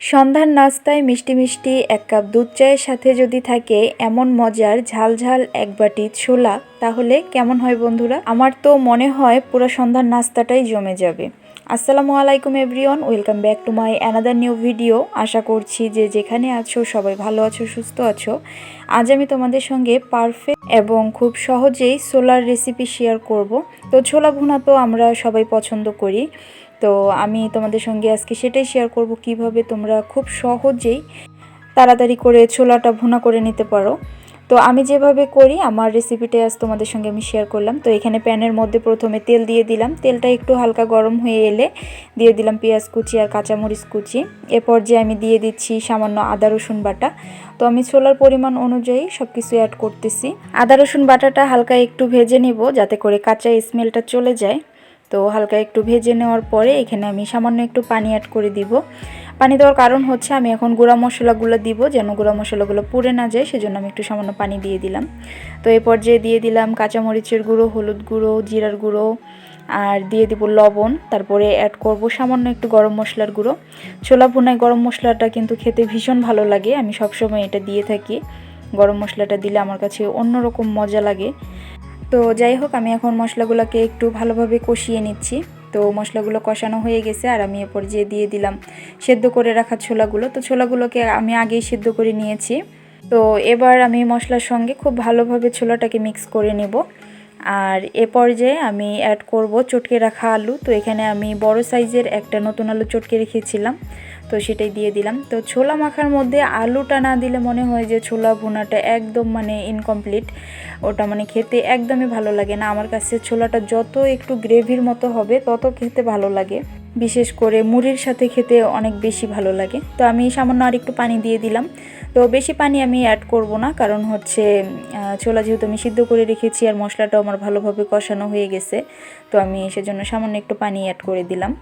সন্ধ্যার নাস্তায় মিষ্টি মিষ্টি এক কাপ দুধ চায়ের সাথে যদি থাকে এমন মজার ঝাল ঝাল এক বাটি ছোলা, তাহলে কেমন হয় বন্ধুরা? আমার তো মনে হয় পুরো সন্ধ্যার নাস্তাটাই জমে যাবে। আসসালামু আলাইকুম everyone, welcome back to my another new video. আশা করছি যে যেখানে আছো, সবাই ভালো আছো, সুস্থ আছো। আজ আমি তোমাদের সঙ্গে পারফেক্ট এবং খুব সহজেই সোলার রেসিপি শেয়ার করব। তো ছোলা ভুনা তো আমরা সবাই পছন্দ করি। তো আমি তোমাদের সঙ্গে আজকে সেটাই শেয়ার করব কীভাবে তোমরা খুব সহজেই তাড়াতাড়ি করে ছোলাটা ভুনা করে নিতে পারো। তো আমি যেভাবে করি, আমার রেসিপিটা আজ তোমাদের সঙ্গে আমি শেয়ার করলাম। তো এখানে প্যানের মধ্যে প্রথমে তেল দিয়ে দিলাম। তেলটা একটু হালকা গরম হয়ে এলে দিয়ে দিলাম পেঁয়াজ কুচি আর কাঁচামরিচ কুচি। এরপর যে আমি দিয়ে দিচ্ছি সামান্য আদা, রসুন বাটা। তো আমি ছোলার পরিমাণ অনুযায়ী সব কিছু অ্যাড করতেছি। আদা, রসুন বাটাটা হালকা একটু ভেজে নিব যাতে করে কাঁচা স্মেলটা চলে যায়। তো হালকা একটু ভেজে নেওয়ার পরে এখানে আমি সামান্য একটু পানি অ্যাড করে দিব। পানি দেওয়ার কারণ হচ্ছে আমি এখন গুঁড়া মশলাগুলো দিব যেন গুঁড়া মশলাগুলো পুড়ে না যায়, সেজন্য আমি একটু সামান্য পানি দিয়ে দিলাম। তো এই পর্যায়ে দিয়ে দিলাম কাঁচামরিচের গুঁড়ো, হলুদ গুঁড়ো, জিরার গুঁড়ো, আর দিয়ে দিব লবণ। তারপরে অ্যাড করব সামান্য একটু গরম মশলার গুঁড়ো। ছোলা ভুনায় গরম মশলাটা কিন্তু খেতে ভীষণ ভালো লাগে, আমি সবসময় এটা দিয়ে থাকি। গরম মশলাটা দিলে আমার কাছে অন্যরকম মজা লাগে। তো যাই হোক, আমি এখন মশলাগুলোকে একটু ভালোভাবে কষিয়ে নিচ্ছি। তো মশলাগুলো কষানো হয়ে গেছে, আর আমি এরপর যে দিয়ে দিলাম সেদ্ধ করে রাখা ছোলাগুলো। তো ছোলাগুলোকে আমি আগেই সেদ্ধ করে নিয়েছি। তো এবার আমি মশলার সঙ্গে খুব ভালোভাবে ছোলাটাকে মিক্স করে নেব। আর এ পর্যায়ে আমি অ্যাড করব চটকে রাখা আলু। তো এখানে আমি বড় সাইজের একটা নতুন আলু চটকে রেখেছিলাম। তো সেটাই দিয়ে দিলাম। তো ছোলা মাখার মধ্যে আলুটা না দিলে মনে হয় যে ছোলা ভুনাটা একদম মানে ইনকমপ্লিট ওটা মানে খেতে একদমই ভালো লাগে না। আমার কাছে ছোলাটা যত একটু গ্রেভির মতো হবে, তত খেতে ভালো লাগে। বিশেষ করে মুড়ির সাথে খেতে অনেক বেশি ভালো লাগে। তো আমি সামান্য আর একটু পানি দিয়ে দিলাম। তো বেশি পানি আমি অ্যাড করব না, কারণ হচ্ছে ছোলা যেহেতু আমি সিদ্ধ করে রেখেছি আর মশলাটাও আমার ভালোভাবে কষানো হয়ে গেছে, তো আমি সেজন্য সামান্য একটু পানি অ্যাড করে দিলাম।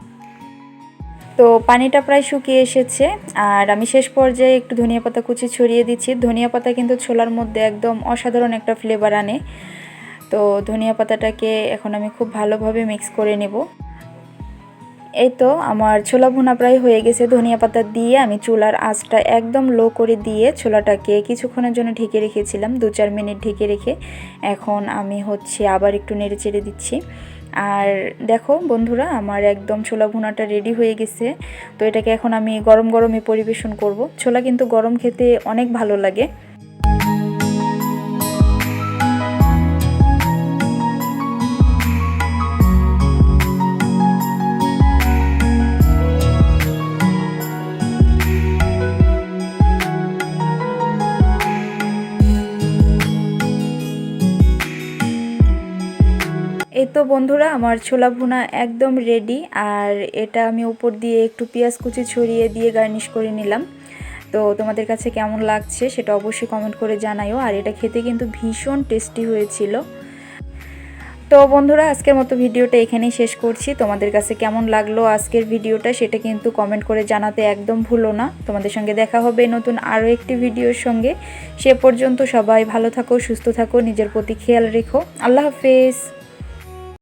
তো পানিটা প্রায় শুকিয়ে এসেছে, আর আমি শেষ পর্যায়ে একটু ধনিয়া পাতা কুচি ছড়িয়ে দিচ্ছি। ধনিয়া পাতা কিন্তু ছোলার মধ্যে একদম অসাধারণ একটা ফ্লেভার আনে। তো ধনিয়া পাতাটাকে এখন আমি খুব ভালোভাবে মিক্স করে নেব। এই তো আমার ছোলা ভুনা প্রায় হয়ে গেছে। ধনিয়া পাতা দিয়ে আমি চুলার আঁচটা একদম লো করে দিয়ে ছোলাটাকে কিছুক্ষণের জন্য ঢেকে রেখেছিলাম, দু চার মিনিট ঢেকে রেখে। এখন আমি হচ্ছে আবার একটু নেড়ে চেড়ে দিচ্ছি। আর দেখো বন্ধুরা, আমার একদম ছোলা ভুনাটা রেডি হয়ে গেছে। তো এটাকে এখন আমি গরম গরমে পরিবেশন করব। ছোলা কিন্তু গরম খেতে অনেক ভালো লাগে। এই তো বন্ধুরা, আমার ছোলা ভুনা একদম রেডি আর এটা আমি উপর দিয়ে একটু পেঁয়াজ কুচি ছড়িয়ে দিয়ে গার্নিশ করে নিলাম। তো তোমাদের কাছে কেমন লাগছে সেটা অবশ্যই কমেন্ট করে জানাইও, আর এটা খেতে কিন্তু ভীষণ টেস্টি হয়েছিল। তো বন্ধুরা, আজকের মতো ভিডিওটা এখানেই শেষ করছি। তোমাদের কাছে কেমন লাগল আজকের ভিডিওটা সেটা কিন্তু কমেন্ট করে জানাতে একদম ভুলো না। তোমাদের সঙ্গে দেখা হবে নতুন আরও একটি ভিডিওর সঙ্গে। সে পর্যন্ত সবাই ভালো থাকো, সুস্থ থাকো, নিজের প্রতি খেয়াল রেখো। আল্লাহ হাফেজ।